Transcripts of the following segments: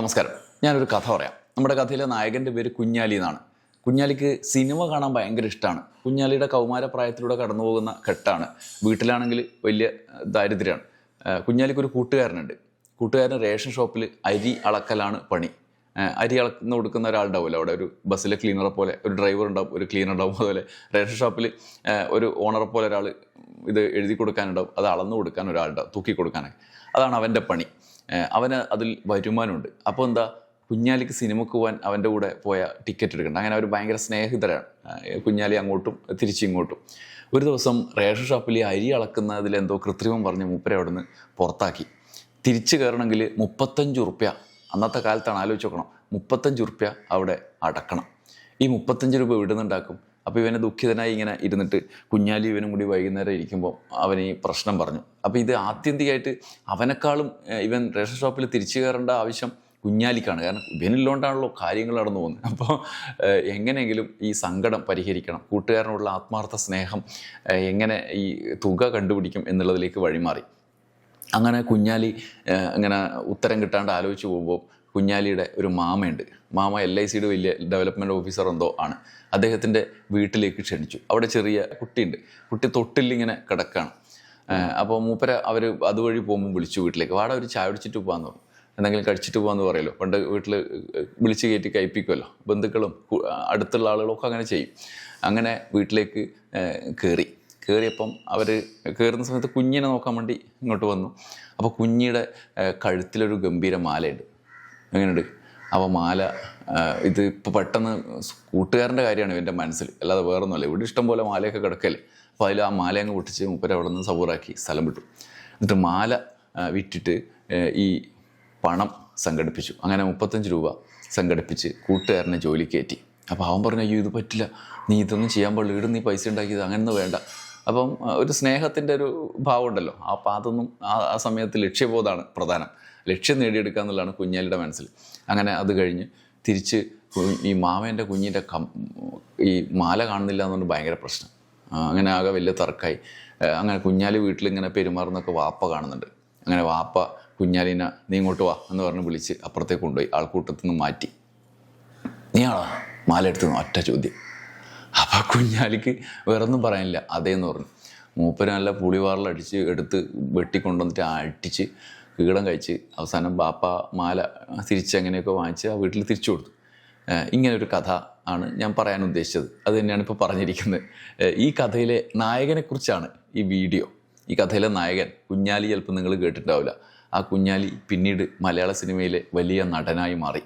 നമസ്കാരം. ഞാനൊരു കഥ പറയാം. നമ്മുടെ കഥയിലെ നായകന്റെ പേര് കുഞ്ഞാലി എന്നാണ്. കുഞ്ഞാലിക്ക് സിനിമ കാണാൻ ഭയങ്കര ഇഷ്ടമാണ് കുഞ്ഞാലിയുടെ കൗമാരപ്രായത്തിലൂടെ കടന്നു പോകുന്ന ഘട്ടമാണ് വീട്ടിലാണെങ്കിൽ വലിയ ദാരിദ്ര്യമാണ്. കുഞ്ഞാലിക്ക് ഒരു കൂട്ടുകാരനുണ്ട്. കൂട്ടുകാരൻ റേഷൻ ഷോപ്പിൽ അരി അളക്കലാണ് പണി. അരി അളന്ന് കൊടുക്കുന്ന ഒരാളുണ്ടാവുമല്ലോ. അവിടെ ഒരു ബസ്സിലെ ക്ലീനറെ പോലെ ഒരു ഡ്രൈവർ ഉണ്ടാവും ഒരു ക്ലീനർ ഉണ്ടാവും. അതുപോലെ റേഷൻ ഷോപ്പിൽ ഒരു ഓണറെ പോലെ ഒരാൾ ഇത് എഴുതി കൊടുക്കാനുണ്ടാവും. അത് അളന്നു കൊടുക്കാൻ ഒരാളുണ്ടാവും തൂക്കി കൊടുക്കാനൊക്കെ. അതാണ് അവന്റെ പണി. അവന് അതിൽ വരുമാനമുണ്ട്. അപ്പോൾ എന്താ? കുഞ്ഞാലിക്ക് സിനിമക്ക് പോകാൻ അവന്റെ കൂടെ പോയ ടിക്കറ്റ് എടുക്കണം. അങ്ങനെ അവർ ഭയങ്കര സ്നേഹിതരാണ്. കുഞ്ഞാലി അങ്ങോട്ടും തിരിച്ചിങ്ങോട്ടും ഒരു ദിവസം റേഷൻ ഷോപ്പിൽ അരി അളക്കുന്നതിൽ എന്തോ കൃത്രിമം പറഞ്ഞ് മൂപ്പരെ അവിടെ നിന്ന് പുറത്താക്കി. തിരിച്ചു കയറണമെങ്കിൽ മുപ്പത്തഞ്ച് ഉറുപ്യ അന്നത്തെ കാലത്താണ് ആലോചിച്ച് നോക്കണം. മുപ്പത്തഞ്ച് ഉറുപ്യ അവിടെ അടക്കണം. ഈ മുപ്പത്തഞ്ച് രൂപ ഇവിടുന്നുണ്ടാക്കും അപ്പോൾ ഇവനെ ദുഃഖിതനായി ഇങ്ങനെ ഇരുന്നിട്ട് കുഞ്ഞാലി ഇവനും കൂടി വൈകുന്നേരം ഇരിക്കുമ്പോൾ അവൻ ഈ പ്രശ്നം പറഞ്ഞു. അപ്പോൾ ഇത് ആത്യന്തികമായിട്ട് അവനേക്കാളും ഇവൻ റേഷൻ ഷോപ്പിൽ തിരിച്ചു കയറേണ്ട ആവശ്യം കുഞ്ഞാലിക്കാണ്. കാരണം ഇവനില്ലോണ്ടാണല്ലോ കാര്യങ്ങൾ നടന്നു പോകുന്നത്. അപ്പോൾ എങ്ങനെയെങ്കിലും ഈ സങ്കടം പരിഹരിക്കണം. കൂട്ടുകാരനോടുള്ള ആത്മാർത്ഥ സ്നേഹം എങ്ങനെ ഈ തുക കണ്ടുപിടിക്കും എന്നുള്ളതിലേക്ക് വഴിമാറി. അങ്ങനെ കുഞ്ഞാലി അങ്ങനെ ഉത്തരം കിട്ടാണ്ട് ആലോചിച്ച് പോകുമ്പോൾ കുഞ്ഞാലിയുടെ ഒരു മാമയുണ്ട്. മാമ എൽ ഐ സിയുടെ വലിയ ഡെവലപ്മെന്റ് ഓഫീസർ എന്തോ ആണ്. അദ്ദേഹത്തിന്റെ വീട്ടിലേക്ക് ക്ഷണിച്ചു. അവിടെ ചെറിയ കുട്ടിയുണ്ട്. കുട്ടി തൊട്ടിലിങ്ങനെ കിടക്കാണ്. അപ്പോൾ മൂപ്പര അവർ അതുവഴി പോകുമ്പോൾ വിളിച്ചു വീട്ടിലേക്ക്. വാട ഒരു ചായ കുടിച്ചിട്ട് പോകാമെന്ന് പറഞ്ഞു. എന്തെങ്കിലും കഴിച്ചിട്ട് പോകാമെന്ന് പറയല്ലോ. പണ്ട് വീട്ടിൽ വിളിച്ച് കയറ്റി കഴിപ്പിക്കുമല്ലോ ബന്ധുക്കളും അടുത്തുള്ള ആളുകളൊക്കെ അങ്ങനെ ചെയ്യും. അങ്ങനെ വീട്ടിലേക്ക് കയറി കയറിയപ്പം അവർ കയറുന്ന സമയത്ത് കുഞ്ഞിനെ നോക്കാൻ വേണ്ടി ഇങ്ങോട്ട് വന്നു. അപ്പോൾ കുഞ്ഞിയുടെ കഴുത്തിലൊരു ഗംഭീര മാലയുണ്ട്. എങ്ങനെയുണ്ട്? അപ്പോൾ മാല ഇത് ഇപ്പോൾ പെട്ടെന്ന് കൂട്ടുകാരന്റെ കാര്യമാണ് ഇവന്റെ മനസ്സിൽ. അല്ലാതെ വേറൊന്നുമല്ല. ഇവിടെ ഇഷ്ടം പോലെ മാലയൊക്കെ കിടക്കല്ലേ. അപ്പോൾ അതിൽ ആ മാല അങ്ങ് പൊട്ടിച്ച് മുപ്പര് അവിടെ നിന്ന് സബൂറാക്കി സ്ഥലം വിട്ടു. എന്നിട്ട് മാല വിറ്റിട്ട് ഈ പണം സംഘടിപ്പിച്ചു. അങ്ങനെ മുപ്പത്തഞ്ച് രൂപ സംഘടിപ്പിച്ച് കൂട്ടുകാരനെ ജോലി കയറ്റി അപ്പോൾ അവൻ പറഞ്ഞു അയ്യോ ഇത് പറ്റില്ല. നീ ഇതൊന്നും ചെയ്യാൻ പാടില്ല. ഇവിടെ നീ പൈസ ഉണ്ടാക്കിയത് അങ്ങനെയൊന്നും വേണ്ട. അപ്പം ഒരു സ്നേഹത്തിന്റെ ഒരു ഭാവം ഉണ്ടല്ലോ അപ്പം അതൊന്നും ആ ആ സമയത്ത് ലക്ഷ്യബോധമാണ് പ്രധാനം. ലക്ഷ്യം നേടിയെടുക്കുക എന്നുള്ളതാണ് കുഞ്ഞാലിയുടെ മനസ്സിൽ. അങ്ങനെ അത് കഴിഞ്ഞ് തിരിച്ച് ഈ മാവേന്റെ കുഞ്ഞിന്റെ കം ഈ മാല കാണുന്നില്ല എന്നുകൊണ്ട് ഭയങ്കര പ്രശ്നം. അങ്ങനെ ആകെ വലിയ തർക്കമായി അങ്ങനെ കുഞ്ഞാലി വീട്ടിൽ ഇങ്ങനെ പെരുമാറുന്നൊക്കെ വാപ്പ കാണുന്നുണ്ട്. അങ്ങനെ വാപ്പ കുഞ്ഞാലിനെ നീ ഇങ്ങോട്ട് വാ എന്ന് പറഞ്ഞ് വിളിച്ച് അപ്പുറത്തേക്ക് കൊണ്ടുപോയി ആൾക്കൂട്ടത്തിൽ നിന്ന് മാറ്റി. നീയാണോ? മാല എടുത്തു ഒറ്റ ചോദ്യം. അപ്പം കുഞ്ഞാലിക്ക് വേറൊന്നും പറയാനില്ല. അതേന്ന് പറഞ്ഞു. മൂപ്പര് നല്ല പുളിവാറിലടിച്ച് എടുത്ത് വെട്ടിക്കൊണ്ടുവന്നിട്ട് അടിച്ച് കീടം കഴിച്ച് അവസാനം ബാപ്പ മാല തിരിച്ച് എങ്ങനെയൊക്കെ വാങ്ങിച്ച് ആ വീട്ടിൽ തിരിച്ചു കൊടുത്തു. ഇങ്ങനൊരു കഥ ആണ് ഞാൻ പറയാൻ ഉദ്ദേശിച്ചത്. അത് തന്നെയാണ് ഇപ്പോൾ പറഞ്ഞിരിക്കുന്നത്. ഈ കഥയിലെ നായകനെക്കുറിച്ചാണ് ഈ വീഡിയോ. ഈ കഥയിലെ നായകൻ കുഞ്ഞാലി ചിലപ്പോൾ നിങ്ങൾ കേട്ടിട്ടുണ്ടാവില്ല. ആ കുഞ്ഞാലി പിന്നീട് മലയാള സിനിമയിലെ വലിയ നടനായി മാറി.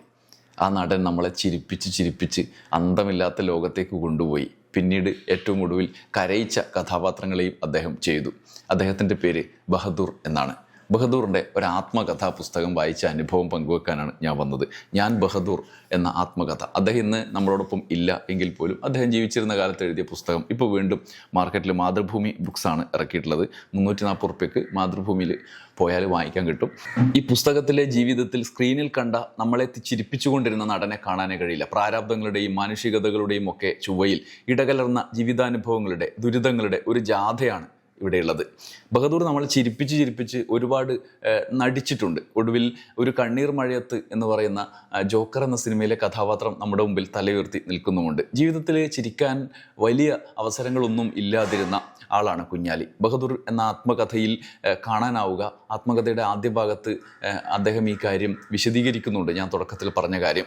ആ നടൻ നമ്മളെ ചിരിപ്പിച്ച് ചിരിപ്പിച്ച് അന്തമില്ലാത്ത ലോകത്തേക്ക് കൊണ്ടുപോയി. പിന്നീട് ഏറ്റവും ഒടുവിൽ കരയിച്ച കഥാപാത്രങ്ങളെയും അദ്ദേഹം ചെയ്തു. അദ്ദേഹത്തിന്റെ പേര് ബഹദൂർ എന്നാണ്. ബഹദൂറിന്റെ ഒരു ആത്മകഥാ പുസ്തകം വായിച്ച അനുഭവം പങ്കുവെക്കാനാണ് ഞാൻ വന്നത്. ഞാൻ ബഹദൂർ എന്ന ആത്മകഥ. അദ്ദേഹം ഇന്ന് നമ്മളോടൊപ്പം ഇല്ല എങ്കിൽ പോലും അദ്ദേഹം ജീവിച്ചിരുന്ന കാലത്ത് എഴുതിയ പുസ്തകം ഇപ്പോൾ വീണ്ടും മാർക്കറ്റിൽ മാതൃഭൂമി ബുക്സാണ് ഇറക്കിയിട്ടുള്ളത്. മുന്നൂറ്റി നാൽപ്പത് റുപ്യക്ക് മാതൃഭൂമിയിൽ പോയാൽ വാങ്ങിക്കാൻ കിട്ടും. ഈ പുസ്തകത്തിലെ ജീവിതത്തിൽ സ്ക്രീനിൽ കണ്ട നമ്മളെ ചിരിപ്പിച്ചുകൊണ്ടിരുന്ന നടനെ കാണാനേ കഴിയില്ല. പ്രാരാബ്ദങ്ങളുടെയും മാനുഷികതകളുടെയും ഒക്കെ ചുവയിൽ ഇടകലർന്ന ജീവിതാനുഭവങ്ങളുടെ ദുരിതങ്ങളുടെ ഒരു ജാഥയാണ് ഇവിടെയുള്ളത്. ബഹദൂർ നമ്മൾ ചിരിപ്പിച്ച് ചിരിപ്പിച്ച് ഒരുപാട് നടിച്ചിട്ടുണ്ട്. ഒടുവിൽ ഒരു കണ്ണീർ മഴയത്ത് എന്ന് പറയുന്ന ജോക്കർ എന്ന സിനിമയിലെ കഥാപാത്രം നമ്മുടെ മുമ്പിൽ തലയുയർത്തി നിൽക്കുന്നുമുണ്ട്. ജീവിതത്തിൽ ചിരിക്കാൻ വലിയ അവസരങ്ങളൊന്നും ഇല്ലാതിരുന്ന ആളാണ് കുഞ്ഞാലി. ബഹദൂർ എന്ന ആത്മകഥയിൽ കാണാനാവുക ആത്മകഥയുടെ ആദ്യ ഭാഗത്ത് അദ്ദേഹം ഈ കാര്യം വിശദീകരിക്കുന്നുണ്ട്. ഞാൻ തുടക്കത്തിൽ പറഞ്ഞ കാര്യം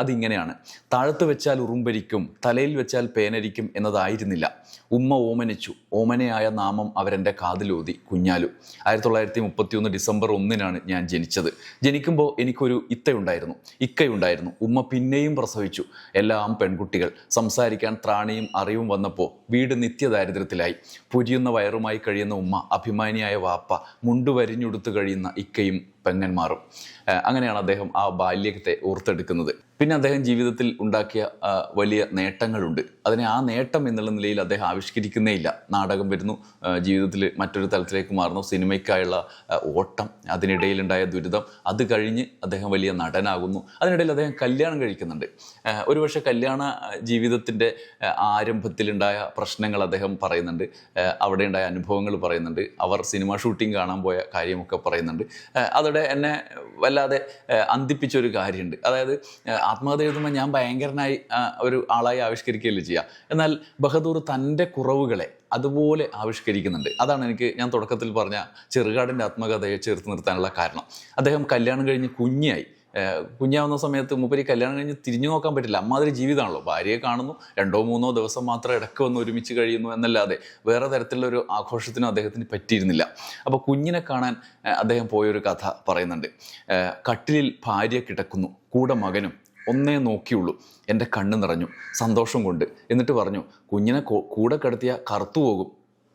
അതിങ്ങനെയാണ്. താഴത്ത് വെച്ചാൽ ഉറുമ്പരിക്കും തലയിൽ വെച്ചാൽ പേനരിക്കും എന്നതായിരുന്നില്ല. ഉമ്മ ഓമനിച്ചു. ഓമനയായ നാമം അവരെന്റെ കാതിലോതി കുഞ്ഞാലു. ആയിരത്തി തൊള്ളായിരത്തി മുപ്പത്തി ഒന്ന് ഡിസംബർ ഒന്നിനാണ് ഞാൻ ജനിച്ചത്. ജനിക്കുമ്പോൾ എനിക്കൊരു ഇത്തയുണ്ടായിരുന്നു. ഇക്കയുണ്ടായിരുന്നു. ഉമ്മ പിന്നെയും പ്രസവിച്ചു. എല്ലാം പെൺകുട്ടികൾ. സംസാരിക്കാൻ ത്രാണിയും അറിവും വന്നപ്പോൾ വീട് നിത്യദാരിദ്ര്യത്തിലായി. പുരിയുന്ന വയറുമായി കഴിയുന്ന ഉമ്മ അഭിമാനിയായ വാപ്പ മുണ്ടുവരിഞ്ഞുടുത്ത് കഴിയുന്ന ഇക്കയും പെങ്ങന്മാറും. അങ്ങനെയാണ് അദ്ദേഹം ആ ബാല്യത്തെ ഓർത്തെടുക്കുന്നത്. പിന്നെ അദ്ദേഹം ജീവിതത്തിൽ ഉണ്ടാക്കിയ വലിയ നേട്ടങ്ങളുണ്ട്. അതിനെ ആ നേട്ടം എന്നുള്ള നിലയിൽ അദ്ദേഹം ആവിഷ്കരിക്കുന്നേ ഇല്ല നാടകം വരുന്നു ജീവിതത്തിൽ മറ്റൊരു തലത്തിലേക്ക് മാറുന്നു സിനിമയ്ക്കായുള്ള ഓട്ടം അതിനിടയിലുണ്ടായ ദുരിതം അത് കഴിഞ്ഞ് അദ്ദേഹം വലിയ നടനാകുന്നു. അതിനിടയിൽ അദ്ദേഹം കല്യാണം കഴിക്കുന്നുണ്ട്. ഒരുപക്ഷെ കല്യാണ ജീവിതത്തിന്റെ ആരംഭത്തിലുണ്ടായ പ്രശ്നങ്ങൾ അദ്ദേഹം പറയുന്നുണ്ട്. ആ, അവിടെ ഉണ്ടായ അനുഭവങ്ങൾ പറയുന്നുണ്ട്. അവർ സിനിമ ഷൂട്ടിംഗ് കാണാൻ പോയ കാര്യമൊക്കെ പറയുന്നുണ്ട്. ആ, അതോടെ എന്നെ വല്ലാതെ അന്തിപ്പിച്ചൊരു കാര്യമുണ്ട്. അതായത് ആത്മകഥ എഴുതുമ്പോൾ ഞാൻ ഭയങ്കരനായി ഒരു ആളായി ആവിഷ്കരിക്കുകയല്ലേ ചെയ്യുക എന്നാൽ ബഹദൂർ തന്റെ കുറവുകളെ അതുപോലെ ആവിഷ്കരിക്കുന്നുണ്ട്. അതാണ് എനിക്ക് ഞാൻ തുടക്കത്തിൽ പറഞ്ഞ ചെറുകാടിന്റെ ആത്മകഥയെ ചേർത്ത് നിർത്താനുള്ള കാരണം. അദ്ദേഹം കല്യാണം കഴിഞ്ഞ് കുഞ്ഞായി. കുഞ്ഞാവുന്ന സമയത്ത് മൂപ്പര് കല്യാണം കഴിഞ്ഞ് തിരിഞ്ഞു നോക്കാൻ പറ്റില്ല. അമ്മാതിരി ജീവിതമാണല്ലോ. ഭാര്യയെ കാണുന്നു രണ്ടോ മൂന്നോ ദിവസം മാത്രം ഇടയ്ക്ക് വന്ന് ഒരുമിച്ച് കഴിയുന്നു എന്നല്ലാതെ വേറെ തരത്തിലുള്ള ഒരു ആഘോഷത്തിനും അദ്ദേഹത്തിന് പറ്റിയിരുന്നില്ല. അപ്പോൾ കുഞ്ഞിനെ കാണാൻ അദ്ദേഹം പോയൊരു കഥ പറയുന്നുണ്ട്. കട്ടിലിൽ ഭാര്യ കിടക്കുന്നു. കൂടെ മകനും. ഒന്നേ നോക്കിയുള്ളൂ. എന്റെ കണ്ണ് നിറഞ്ഞു. സന്തോഷം കൊണ്ട്. എന്നിട്ട് പറഞ്ഞു കുഞ്ഞിനെ കൂടെ കിടത്തിയ കറുത്തു പോകും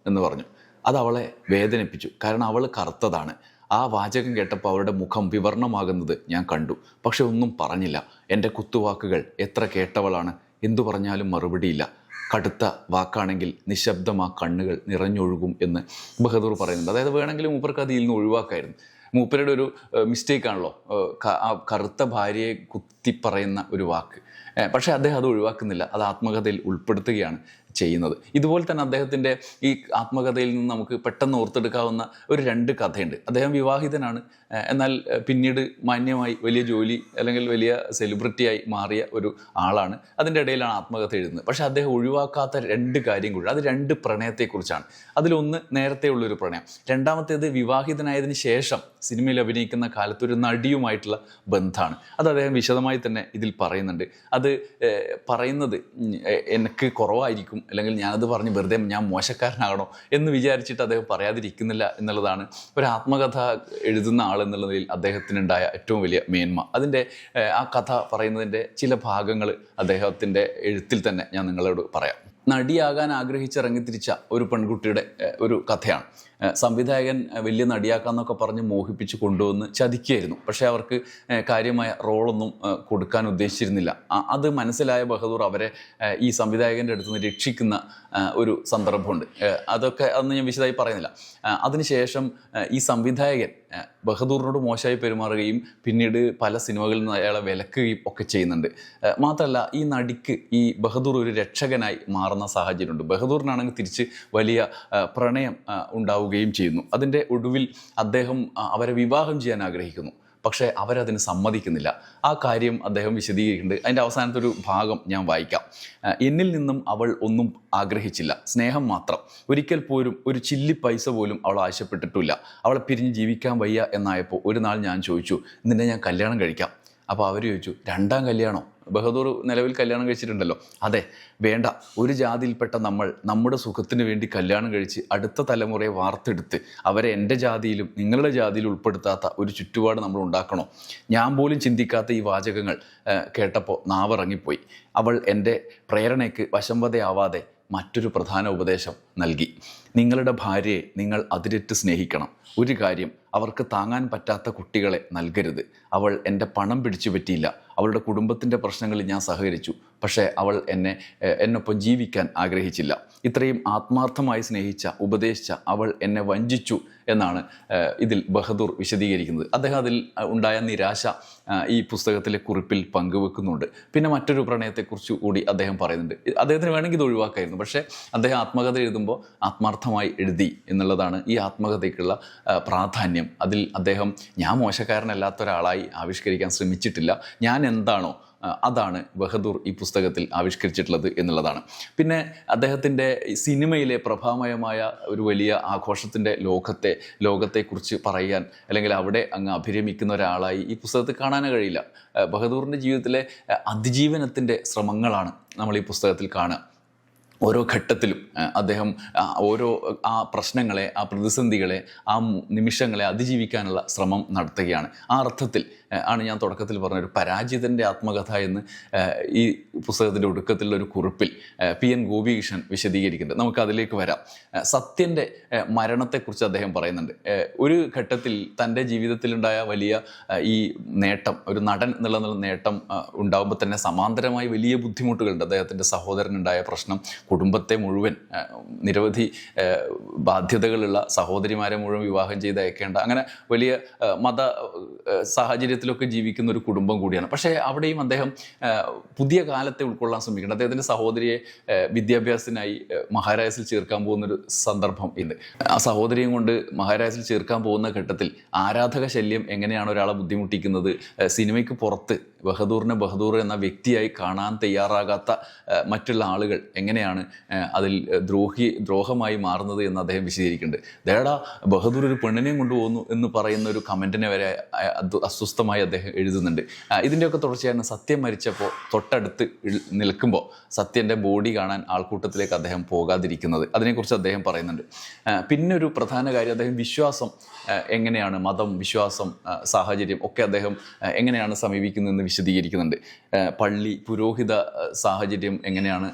എന്ന് പറഞ്ഞു. അത് അവളെ വേദനിപ്പിച്ചു. കാരണം അവൾ കറുത്തതാണ്. ആ വാചകം കേട്ടപ്പോൾ അവരുടെ മുഖം വിവർണമാകുന്നത് ഞാൻ കണ്ടു. പക്ഷെ ഒന്നും പറഞ്ഞില്ല. എന്റെ കുത്തുവാക്കുകൾ എത്ര കേട്ടവളാണ്. എന്തു പറഞ്ഞാലും മറുപടിയില്ല. കടുത്ത വാക്കാണെങ്കിൽ നിശബ്ദം ആ കണ്ണുകൾ നിറഞ്ഞൊഴുകും എന്ന് ബഹദൂർ പറയുന്നുണ്ട്. അതായത് വേണമെങ്കിൽ മൂപ്പർക്ക് അതിൽ നിന്ന് ഒഴിവാക്കായിരുന്നു. മൂപ്പരുടെ ഒരു മിസ്റ്റേക്ക് ആണല്ലോ. കറുത്ത ഭാര്യയെ കുത്തി പറയുന്ന ഒരു വാക്ക്. പക്ഷേ അദ്ദേഹം അത് ഒഴിവാക്കുന്നില്ല. അത് ആത്മകഥയിൽ ഉൾപ്പെടുത്തുകയാണ്. ചെയ്യുന്നത്. ഇതുപോലെ തന്നെ അദ്ദേഹത്തിന്റെ ഈ ആത്മകഥയിൽ നിന്ന് നമുക്ക് പെട്ടെന്ന് ഓർത്തെടുക്കാവുന്ന ഒരു രണ്ട് കഥയുണ്ട്. അദ്ദേഹം വിവാഹിതനാണ്. എന്നാൽ പിന്നീട് മാന്യമായി വലിയ ജോലി അല്ലെങ്കിൽ വലിയ സെലിബ്രിറ്റിയായി മാറിയ ഒരു ആളാണ്. അതിന്റെ ഇടയിലാണ് ആത്മകഥ എഴുതുന്നത്. പക്ഷേ അദ്ദേഹം ഒഴിവാക്കാത്ത രണ്ട് കാര്യം കൂടി അത് രണ്ട് പ്രണയത്തെക്കുറിച്ചാണ്. അതിലൊന്ന് നേരത്തെ ഉള്ളൊരു പ്രണയം. രണ്ടാമത്തേത് വിവാഹിതനായതിനു ശേഷം സിനിമയിൽ അഭിനയിക്കുന്ന കാലത്ത് ഒരു നടിയുമായിട്ടുള്ള ബന്ധമാണ്. അത് അദ്ദേഹം വിശദമായി തന്നെ ഇതിൽ പറയുന്നുണ്ട്. അത് പറയുന്നത് എനിക്ക് കുറവായിരിക്കും അല്ലെങ്കിൽ ഞാനത് പറഞ്ഞ് വെറുതെ ഞാൻ മോശക്കാരനാകണോ എന്ന് വിചാരിച്ചിട്ട് അദ്ദേഹം പറയാതിരിക്കുന്നില്ല എന്നുള്ളതാണ്. ഒരു ആത്മകഥ എഴുതുന്ന ആൾ എന്നുള്ളതിൽ അദ്ദേഹത്തിനുണ്ടായ ഏറ്റവും വലിയ മേന്മ. അതിന്റെ ആ കഥ പറയുന്നതിന്റെ ചില ഭാഗങ്ങൾ അദ്ദേഹത്തിന്റെ എഴുത്തിൽ തന്നെ ഞാൻ നിങ്ങളോട് പറയാം. നടിയാകാൻ ആഗ്രഹിച്ചിറങ്ങിത്തിരിച്ച ഒരു പെൺകുട്ടിയുടെ ഒരു കഥയാണ്. സംവിധായകൻ വലിയ നടിയാക്കാന്നൊക്കെ പറഞ്ഞ് മോഹിപ്പിച്ച് കൊണ്ടുവന്ന് ചതിക്കുകയായിരുന്നു പക്ഷേ അവർക്ക് കാര്യമായ റോളൊന്നും കൊടുക്കാൻ ഉദ്ദേശിച്ചിരുന്നില്ല. അത് മനസ്സിലായ ബഹദൂർ അവരെ ഈ സംവിധായകന്റെ അടുത്ത് നിന്ന് രക്ഷിക്കുന്ന ഒരു സന്ദർഭമുണ്ട്. അതൊക്കെ അന്ന് ഞാൻ വിശദമായി പറയുന്നില്ല. അതിനുശേഷം ഈ സംവിധായകൻ ബഹദൂറിനോട് മോശമായി പെരുമാറുകയും പിന്നീട് പല സിനിമകളിൽ നിന്ന് അയാളെ വിലക്കുകയും ഒക്കെ ചെയ്യുന്നുണ്ട്. മാത്രമല്ല ഈ നടിക്ക് ഈ ബഹദൂർ ഒരു രക്ഷകനായി മാറുന്ന സാഹചര്യമുണ്ട്. ബഹദൂറിനാണെങ്കിൽ തിരിച്ച് വലിയ പ്രണയം ഏഹ്, ഉണ്ടാവുകയും ചെയ്യുന്നു. അതിന്റെ ഒടുവിൽ അദ്ദേഹം അവരെ വിവാഹം ചെയ്യാൻ ആഗ്രഹിക്കുന്നു. പക്ഷേ അവരതിന് സമ്മതിക്കുന്നില്ല. ആ കാര്യം അദ്ദേഹം വിശദീകരിക്കുന്നുണ്ട്. അതിന്റെ അവസാനത്തെ ഒരു ഭാഗം ഞാൻ വായിക്കാം. എന്നിൽ നിന്നും അവൾ ഒന്നും ആഗ്രഹിച്ചില്ല. സ്നേഹം മാത്രം. ഒരിക്കൽ പോലും ഒരു ചില്ലി പൈസ പോലും അവൾ ആവശ്യപ്പെട്ടിട്ടില്ല. അവളെ പിരിഞ്ഞ് ജീവിക്കാൻ വയ്യ എന്നായപ്പോൾ ഒരു നാൾ ഞാൻ ചോദിച്ചു നിന്നെ ഞാൻ കല്യാണം കഴിക്കാം? അപ്പോൾ അവർ ചോദിച്ചു രണ്ടാം കല്യാണം. ബഹദൂർ നിലവിൽ കല്യാണം കഴിച്ചിട്ടുണ്ടല്ലോ. അതെ വേണ്ട. ഒരു ജാതിയിൽപ്പെട്ട നമ്മൾ നമ്മുടെ സുഖത്തിന് വേണ്ടി കല്യാണം കഴിച്ച് അടുത്ത തലമുറയെ വാർത്തെടുത്ത് അവരെ എന്റെ ജാതിയിലും നിങ്ങളുടെ ജാതിയിലും ഉൾപ്പെടുത്താത്ത ഒരു ചുറ്റുപാട് നമ്മൾ ഉണ്ടാക്കണോ? ഞാൻ പോലും ചിന്തിക്കാത്ത ഈ വാചകങ്ങൾ കേട്ടപ്പോൾ നാവിറങ്ങിപ്പോയി അവൾ എന്റെ പ്രേരണയ്ക്ക് വശംവതയാവാതെ മറ്റൊരു പ്രധാന ഉപദേശം നൽകി. നിങ്ങളുടെ ഭാര്യയെ നിങ്ങൾ അതിരറ്റ് സ്നേഹിക്കണം. ഒരു കാര്യം അവർക്ക് താങ്ങാൻ പറ്റാത്ത കുട്ടികളെ നൽകരുത്. അവൾ എന്റെ പണം പിടിച്ചു പറ്റിയില്ല. അവളുടെ കുടുംബത്തിന്റെ പ്രശ്നങ്ങളിൽ ഞാൻ സഹകരിച്ചു. പക്ഷേ അവൾ എന്നെ എന്നൊപ്പം ജീവിക്കാൻ ആഗ്രഹിച്ചില്ല. ഇത്രയും ആത്മാർത്ഥമായി സ്നേഹിച്ച ഉപദേശിച്ച അവൾ എന്നെ വഞ്ചിച്ചു എന്നാണ് ഇതിൽ ബഹദൂർ വിശദീകരിക്കുന്നത്. അദ്ദേഹം അതിൽ ഉണ്ടായ നിരാശ ഈ പുസ്തകത്തിലെ കുറിപ്പിൽ പങ്കുവെക്കുന്നുണ്ട്. പിന്നെ മറ്റൊരു പ്രണയത്തെക്കുറിച്ച് കൂടി അദ്ദേഹം പറയുന്നുണ്ട്. അദ്ദേഹത്തിന് വേണമെങ്കിൽ ഇത് ഒഴിവാക്കായിരുന്നു. പക്ഷേ അദ്ദേഹം ആത്മകഥ എഴുതുമ്പോൾ ആത്മാർത്ഥമായി എഴുതി എന്നുള്ളതാണ് ഈ ആത്മകഥയ്ക്കുള്ള പ്രാധാന്യം. അതിൽ അദ്ദേഹം ഞാൻ മോശക്കാരനല്ലാത്ത ഒരാളായി ആവിഷ്കരിക്കാൻ ശ്രമിച്ചിട്ടില്ല. ഞാൻ എന്താണോ അതാണ് ബഹദൂർ ഈ പുസ്തകത്തിൽ ആവിഷ്കരിച്ചിട്ടുള്ളത് എന്നുള്ളതാണ്. പിന്നെ അദ്ദേഹത്തിന്റെ സിനിമയിലെ പ്രഭാമയമായ ഒരു വലിയ ആഘോഷത്തിന്റെ ലോകത്തെ ലോകത്തെക്കുറിച്ച് പറയാൻ അല്ലെങ്കിൽ അവിടെ അങ്ങ് അഭിരമിക്കുന്ന ഒരാളായി ഈ പുസ്തകത്തിൽ കാണാനേ കഴിയില്ല. ബഹദൂറിന്റെ ജീവിതത്തിലെ അതിജീവനത്തിന്റെ ശ്രമങ്ങളാണ് നമ്മൾ ഈ പുസ്തകത്തിൽ കാണുക. ഓരോ ഘട്ടത്തിലും അദ്ദേഹം ഓരോ ആ പ്രശ്നങ്ങളെ ആ പ്രതിസന്ധികളെ ആ നിമിഷങ്ങളെ അതിജീവിക്കാനുള്ള ശ്രമം നടത്തുകയാണ്. ആ അർത്ഥത്തിൽ ആണ് ഞാൻ തുടക്കത്തിൽ പറഞ്ഞ ഒരു പരാജിതന്റെ ആത്മകഥ എന്ന് ഈ പുസ്തകത്തിന്റെ ഒടുക്കത്തിലുള്ള ഒരു കുറിപ്പിൽ പി എൻ ഗോപികൃഷ്ണൻ വിശദീകരിക്കുന്നുണ്ട്. നമുക്ക് അതിലേക്ക് വരാം. സത്യന്റെ മരണത്തെക്കുറിച്ച് അദ്ദേഹം പറയുന്നുണ്ട്. ഒരു ഘട്ടത്തിൽ തന്റെ ജീവിതത്തിലുണ്ടായ വലിയ ഈ നേട്ടം ഒരു നടൻ എന്നുള്ള നേട്ടം ഉണ്ടാകുമ്പോൾ തന്നെ സമാന്തരമായി വലിയ ബുദ്ധിമുട്ടുകളുണ്ട്. അദ്ദേഹത്തിന്റെ സഹോദരനുണ്ടായ പ്രശ്നം കുടുംബത്തെ മുഴുവൻ നിരവധി ബാധ്യതകളുള്ള സഹോദരിമാരെ മുഴുവൻ വിവാഹം ചെയ്ത് അയക്കേണ്ട അങ്ങനെ വലിയ മത സാഹചര്യ സാഹചര്യത്തിലൊക്കെ ജീവിക്കുന്ന ഒരു കുടുംബം കൂടിയാണ്. പക്ഷേ അവിടെയും അദ്ദേഹം പുതിയ കാലത്തെ ഉൾക്കൊള്ളാൻ ശ്രമിക്കുന്നുണ്ട്. അദ്ദേഹത്തിന്റെ സഹോദരിയെ വിദ്യാഭ്യാസത്തിനായി മഹാരാജസിൽ ചേർക്കാൻ പോകുന്നൊരു സന്ദർഭം ഇന്ന്. ആ സഹോദരിയും കൊണ്ട് മഹാരാജസിൽ ചേർക്കാൻ പോകുന്ന ഘട്ടത്തിൽ ആരാധക ശല്യം എങ്ങനെയാണ് ഒരാളെ ബുദ്ധിമുട്ടിക്കുന്നത്? സിനിമയ്ക്ക് പുറത്ത് ബഹദൂറിനെ ബഹദൂർ എന്ന വ്യക്തിയായി കാണാൻ തയ്യാറാകാത്ത മറ്റുള്ള ആളുകൾ എങ്ങനെയാണ് അതിൽ ദ്രോഹി ദ്രോഹമായി മാറുന്നത് എന്ന് അദ്ദേഹം വിശദീകരിക്കുന്നുണ്ട്. ദേടാ ബഹദൂർ ഒരു പെണ്ണിനെയും കൊണ്ടുപോകുന്നു എന്ന് പറയുന്ന ഒരു കമന്റിനെ വരെ അസ്വസ്ഥമായി അദ്ദേഹം എഴുതുന്നുണ്ട്. ഇതിന്റെയൊക്കെ തുടർച്ചയാണ് സത്യം മരിച്ചപ്പോൾ തൊട്ടടുത്ത് നിൽക്കുമ്പോൾ സത്യന്റെ ബോഡി കാണാൻ ആൾക്കൂട്ടത്തിലേക്ക് അദ്ദേഹം പോകാതിരിക്കുന്നത്. അതിനെക്കുറിച്ച് അദ്ദേഹം പറയുന്നുണ്ട്. പിന്നെ ഒരു പ്രധാന കാര്യം അദ്ദേഹം വിശ്വാസം എങ്ങനെയാണ് മതം വിശ്വാസം സാഹചര്യം ഒക്കെ അദ്ദേഹം എങ്ങനെയാണ് സമീപിക്കുന്നതെന്ന് വിശദീകരിക്കുന്നുണ്ട്. പള്ളി പുരോഹിത സാഹചര്യം എങ്ങനെയാണ്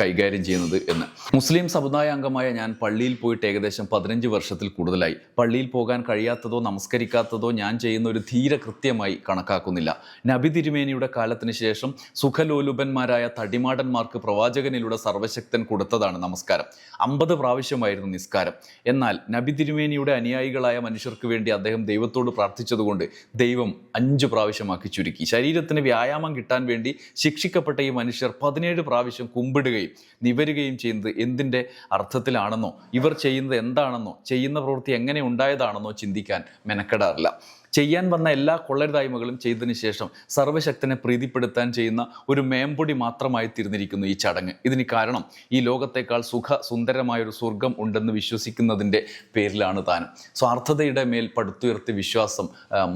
കൈകാര്യം ചെയ്യുന്നത് എന്ന്. മുസ്ലിം സമുദായ അംഗമായ ഞാൻ പള്ളിയിൽ പോയിട്ട് ഏകദേശം പതിനഞ്ച് വർഷത്തിൽ കൂടുതലായി. പള്ളിയിൽ പോകാൻ കഴിയാത്തതോ നമസ്കരിക്കാത്തതോ ഞാൻ ചെയ്യുന്ന ഒരു ധീര കൃത്യമായി കണക്കാക്കുന്നില്ല. നബി തിരുമേനിയുടെ കാലത്തിന് ശേഷം സുഖലോലുപന്മാരായ തടിമാടന്മാർക്ക് പ്രവാചകനിലൂടെ സർവശക്തൻ കൊടുത്തതാണ് നമസ്കാരം. അമ്പത് പ്രാവശ്യമായിരുന്നു നിസ്കാരം. എന്നാൽ നബി തിരുമേനിയുടെ അനുയായികളായ മനുഷ്യർക്ക് വേണ്ടി അദ്ദേഹം ദൈവത്തോട് പ്രാർത്ഥിച്ചതുകൊണ്ട് ദൈവം അഞ്ച് പ്രാവശ്യമാക്കി ചുരുക്കി. ശരീരത്തിന് വ്യായാമം കിട്ടാൻ വേണ്ടി ശിക്ഷിക്കപ്പെട്ട ഈ മനുഷ്യർ പതിനേഴ് പ്രാവശ്യം കുമ്പിടുകയും നിവരുകയും ചെയ്യുന്നത് എന്തിന്റെ അർത്ഥത്തിലാണെന്നോ? ഇവർ ചെയ്യുന്നത് എന്താണെന്നോ? ചെയ്യുന്ന പ്രവൃത്തി എങ്ങനെ ഉണ്ടായതാണെന്നോ ചിന്തിക്കാൻ മെനക്കെടാറില്ല. ചെയ്യാൻ വന്ന എല്ലാ കൊള്ളരുതായ്മകളും ചെയ്തതിനു ശേഷം സർവശക്തനെ പ്രീതിപ്പെടുത്താൻ ചെയ്യുന്ന ഒരു മേമ്പൊടി മാത്രമായി തീർന്നിരിക്കുന്നു ഈ ചടങ്ങ്. ഇതിന് കാരണം ഈ ലോകത്തേക്കാൾ സുഖ സുന്ദരമായൊരു സ്വർഗം ഉണ്ടെന്ന് വിശ്വസിക്കുന്നതിന്റെ പേരിലാണ് താൻ. സ്വാർത്ഥതയുടെ മേൽ പടുത്തുയർത്തി വിശ്വാസം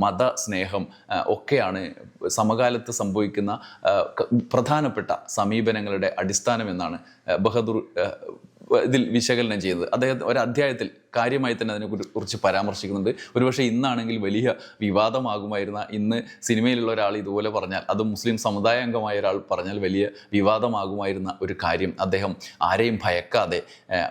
മത സ്നേഹം ഒക്കെയാണ് സമകാലത്ത് സംഭവിക്കുന്ന പ്രധാനപ്പെട്ട സമീപനങ്ങളുടെ അടിസ്ഥാനമെന്നാണ് എന്നാണ് ബഹദൂർ ഇതിൽ വിശകലനം ചെയ്യുന്നത് അദ്ദേഹം ഒരു അധ്യായത്തിൽ കാര്യമായി തന്നെ അതിനെ കുറി- കുറിച്ച് പരാമർശിക്കുന്നുണ്ട്. ഒരുപക്ഷെ ഇന്നാണെങ്കിൽ വലിയ വിവാദമാകുമായിരുന്ന ഇന്ന് സിനിമയിലുള്ള ഒരാൾ ഇതുപോലെ പറഞ്ഞാൽ അത് മുസ്ലിം സമുദായ അംഗമായ ഒരാൾ പറഞ്ഞാൽ വലിയ വിവാദമാകുമായിരുന്ന ഒരു കാര്യം അദ്ദേഹം ആരെയും ഭയക്കാതെ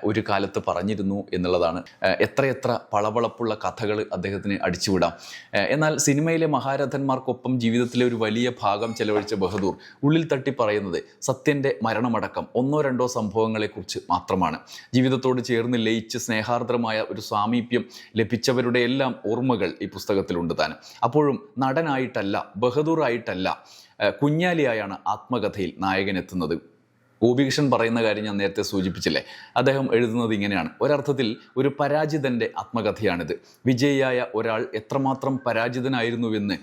ഒരു കാലത്ത് പറഞ്ഞിരുന്നു എന്നുള്ളതാണ്. എത്രയെത്ര പളപളപ്പുള്ള കഥകൾ അദ്ദേഹത്തിന് അടിച്ചുവിടാം. എന്നാൽ സിനിമയിലെ മഹാരഥന്മാർക്കൊപ്പം ജീവിതത്തിലെ ഒരു വലിയ ഭാഗം ചെലവഴിച്ച ബഹദൂർ ഉള്ളിൽ തട്ടി പറയുന്നത് സത്യന്റെ മരണമടക്കം ഒന്നോ രണ്ടോ സംഭവങ്ങളെക്കുറിച്ച് മാത്രമാണ്. ജീവിതത്തോട് ചേർന്ന് ലയിച്ച് സ്നേഹാർദ്രമായ ഒരു സാമീപ്യം ലഭിച്ചവരുടെ എല്ലാം ഓർമ്മകൾ ഈ പുസ്തകത്തിലുണ്ട് താനും. അപ്പോഴും നടനായിട്ടല്ല ബഹദൂറായിട്ടല്ല കുഞ്ഞാലിയായാണ് ആത്മകഥയിൽ നായകൻ എത്തുന്നത് ഗോപികൃഷ്ണൻ പറയുന്ന കാര്യം ഞാൻ നേരത്തെ സൂചിപ്പിച്ചില്ലേ? അദ്ദേഹം എഴുതുന്നത് ഇങ്ങനെയാണ്. ഒരർത്ഥത്തിൽ ഒരു പരാജിതന്റെ ആത്മകഥയാണിത്. വിജയിയായ ഒരാൾ എത്രമാത്രം പരാജിതനായിരുന്നുവെന്ന്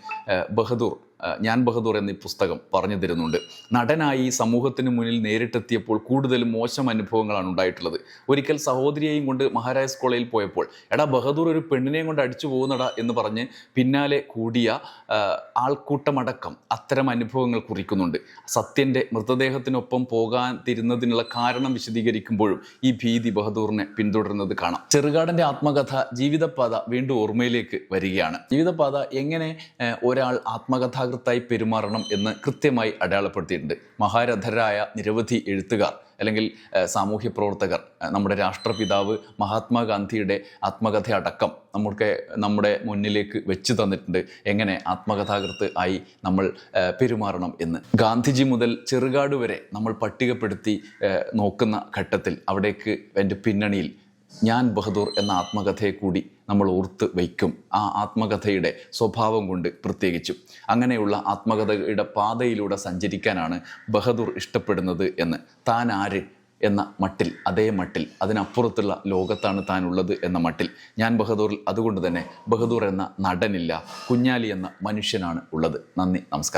ബഹദൂർ ഞാൻ ബഹദൂർ എന്നീ പുസ്തകം പറഞ്ഞു തരുന്നുണ്ട് നടനായി സമൂഹത്തിന് മുന്നിൽ നേരിട്ടെത്തിയപ്പോൾ കൂടുതൽ മോശം അനുഭവങ്ങളാണ് ഉണ്ടായിട്ടുള്ളത്. ഒരിക്കൽ സഹോദരിയെയും കൊണ്ട് മഹാരാജ് കോളേജിൽ പോയപ്പോൾ എടാ ബഹദൂർ ഒരു പെണ്ണിനെയും കൊണ്ട് അടിച്ചു പോകുന്നടാ എന്ന് പറഞ്ഞ് പിന്നാലെ കൂടിയ ആൾക്കൂട്ടമടക്കം അത്തരം അനുഭവങ്ങൾ കുറിക്കുന്നുണ്ട്. സത്യന്റെ മൃതദേഹത്തിനൊപ്പം പോകാൻ തിരുന്നതിനുള്ള കാരണം വിശദീകരിക്കുമ്പോഴും ഈ ഭീതി ബഹദൂറിനെ പിന്തുടരുന്നത് കാണാം. ചെറുകാടന്റെ ആത്മകഥ ജീവിതപാത വീണ്ടും ഓർമ്മയിലേക്ക് വരികയാണ്. ജീവിതപാത എങ്ങനെ ഒരാൾ ഒരാൾ ആത്മകഥാകൃത്തായി പെരുമാറണം എന്ന് കൃത്യമായി അടയാളപ്പെടുത്തിയിട്ടുണ്ട്. മഹാരഥരായ നിരവധി എഴുത്തുകാർ അല്ലെങ്കിൽ സാമൂഹ്യ പ്രവർത്തകർ നമ്മുടെ രാഷ്ട്രപിതാവ് മഹാത്മാഗാന്ധിയുടെ ആത്മകഥ അടക്കം നമുക്ക് നമ്മുടെ മുന്നിലേക്ക് വെച്ച് തന്നിട്ടുണ്ട്. എങ്ങനെ ആത്മകഥാകൃത്ത് ആയി നമ്മൾ പെരുമാറണം എന്ന്. ഗാന്ധിജി മുതൽ ചെറുകാട് വരെ നമ്മൾ പട്ടികപ്പെടുത്തി നോക്കുന്ന ഘട്ടത്തിൽ അവിടേക്ക് എന്റെ പിന്നണിയിൽ ഞാൻ ബഹദൂർ എന്ന ആത്മകഥയെ കൂടി നമ്മൾ ഓർത്ത് വയ്ക്കും. ആ ആത്മകഥയുടെ സ്വഭാവം കൊണ്ട് പ്രത്യേകിച്ചും. അങ്ങനെയുള്ള ആത്മകഥയുടെ പാതയിലൂടെ സഞ്ചരിക്കാനാണ് ബഹദൂർ ഇഷ്ടപ്പെടുന്നത് എന്ന്. താൻ ആര് എന്ന മട്ടിൽ അതേ മട്ടിൽ അതിനപ്പുറത്തുള്ള ലോകത്താണ് താനുള്ളത് എന്ന മട്ടിൽ. ഞാൻ ബഹദൂറിൽ അതുകൊണ്ട് തന്നെ ബഹദൂർ എന്ന നടനില്ല കുഞ്ഞാലി എന്ന മനുഷ്യനാണ് ഉള്ളത്. നന്ദി നമസ്കാരം.